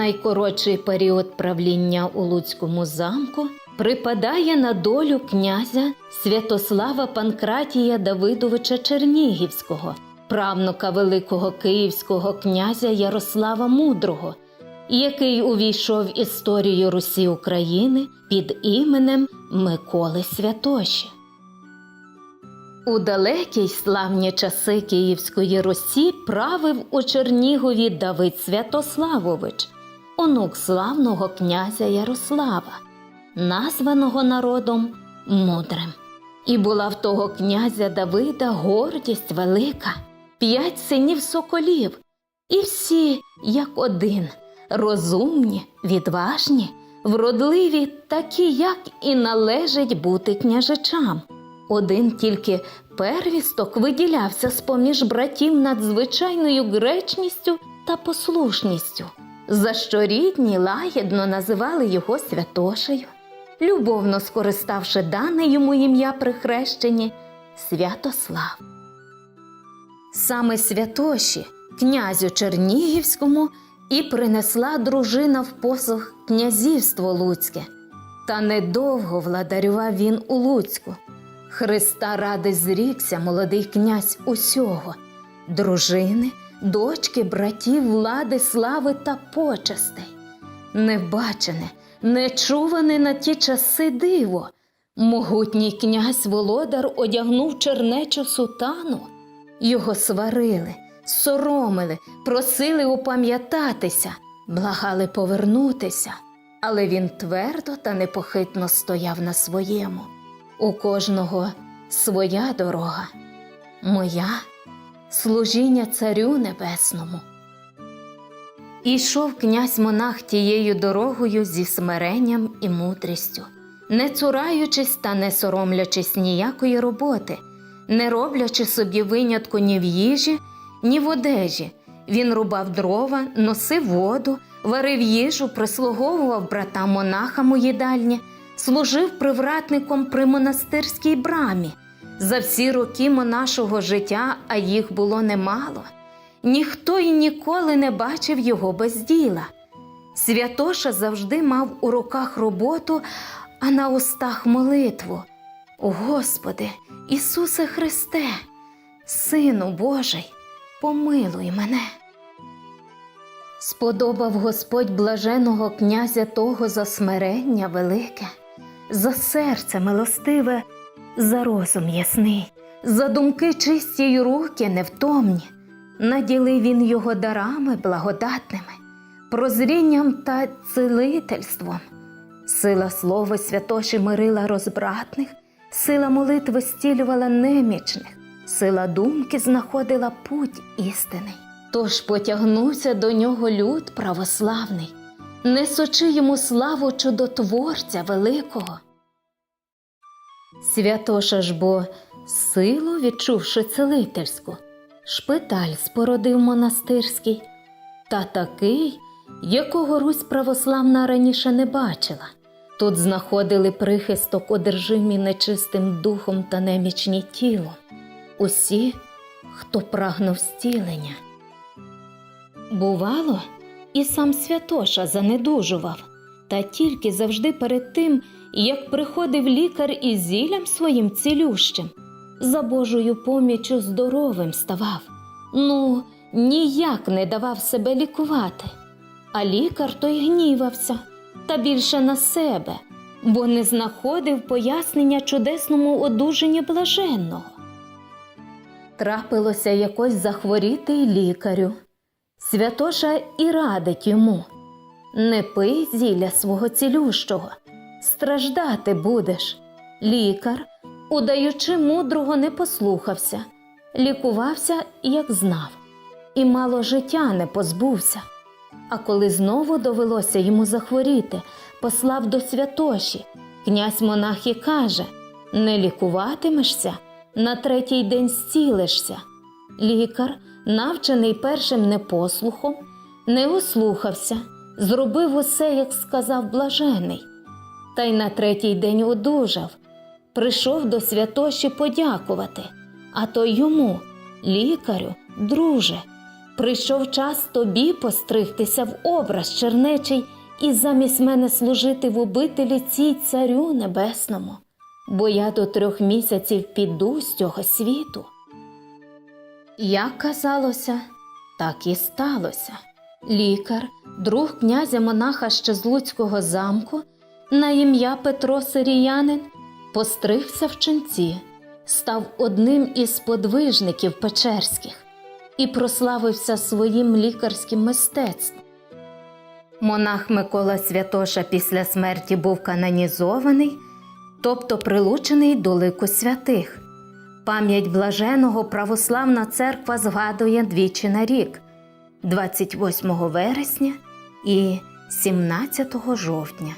найкоротший період правління у Луцькому замку припадає на долю князя Святослава Панкратія Давидовича Чернігівського, правнука великого київського князя Ярослава Мудрого, який увійшов в історію Русі України під іменем Миколи Святоші. У далекі й славні часи Київської Русі правив у Чернігові Давид Святославович, онук славного князя Ярослава, названого народом мудрим. І була в того князя Давида гордість велика, п'ять синів соколів, і всі, як один, розумні, відважні, вродливі, такі, як і належить бути княжичам. Один тільки первісток виділявся з поміж братів надзвичайною гречністю та послушністю, за що рідні лагідно називали його Святошею, любовно скориставши дане йому ім'я при хрещенні Святослав. Саме Святоші, князю Чернігівському, і принесла дружина в посох князівство Луцьке. Та недовго владарював він у Луцьку. Христа ради зрікся молодий князь усього, дружини, дочки, братів, влади, слави та почестей. Небачене, нечуване на ті часи диво. Могутній князь Володар одягнув чернечу сутану. Його сварили, соромили, просили упам'ятатися, благали повернутися, але він твердо та непохитно стояв на своєму. У кожного своя дорога, моя служіння царю небесному. Ішов князь монах тією дорогою зі смиренням і мудрістю, не цураючись та не соромлячись ніякої роботи, не роблячи собі винятку ні в їжі, ні в одежі. Він рубав дрова, носив воду, варив їжу, прислуговував братам монахам у їдальні, служив привратником при монастирській брамі. За всі роки монашого життя, а їх було немало. Ніхто й ніколи не бачив його без діла. Святоша завжди мав у руках роботу, а на устах молитву. Господи, Ісусе Христе, Сину Божий, помилуй мене. Сподобав Господь блаженого князя того за смирення велике, за серце милостиве, за розум ясний, за думки чисті й руки невтомні. Наділив він його дарами благодатними, прозрінням та цілительством. Сила слова святоші мирила розбратних, сила молитви стілювала немічних, сила думки знаходила путь істинний. Тож потягнувся до нього люд православний, несучи йому славу чудотворця великого. Святоша ж бо силу відчувши целительську, шпиталь спородив монастирський, та такий, якого Русь православна раніше не бачила. Тут знаходили прихисток, одержимі нечистим духом та немічні тілом. Усі, хто прагнув зцілення. Бувало, і сам Святоша занедужував, та тільки завжди перед тим, як приходив лікар із зіллям своїм цілющим, за Божою поміччю здоровим ставав. Ну, ніяк не давав себе лікувати. А лікар той гнівався та більше на себе, бо не знаходив пояснення чудесному одужанні блаженного. Трапилося якось захворіти й лікарю. Святоша і радить йому не пий зілля свого цілющого, страждати будеш. Лікар, удаючи мудрого, не послухався, лікувався, як знав, і мало життя не позбувся. А коли знову довелося йому захворіти, послав до святоші. Князь монах і каже: Не лікуватимешся, на третій день зцілишся. Лікар, навчений першим непослухом, не ослухався, зробив усе, як сказав блажений. Та й на третій день одужав, прийшов до святоші подякувати, а то йому, лікарю, друже, Прийшов час тобі постригтися в образ чернечий і замість мене служити в обителі цій царю небесному, бо я до трьох місяців піду з цього світу. Як казалося, так і сталося. Лікар, друг князя монаха ще з Луцького замку, на ім'я Петро Сиріянин, постригся в ченці, став одним із подвижників печерських і прославився своїм лікарським мистецтвом. Монах Микола Святоша після смерті був канонізований, тобто прилучений до лику святих. Пам'ять блаженого православна церква згадує двічі на рік 28 вересня і 17 жовтня.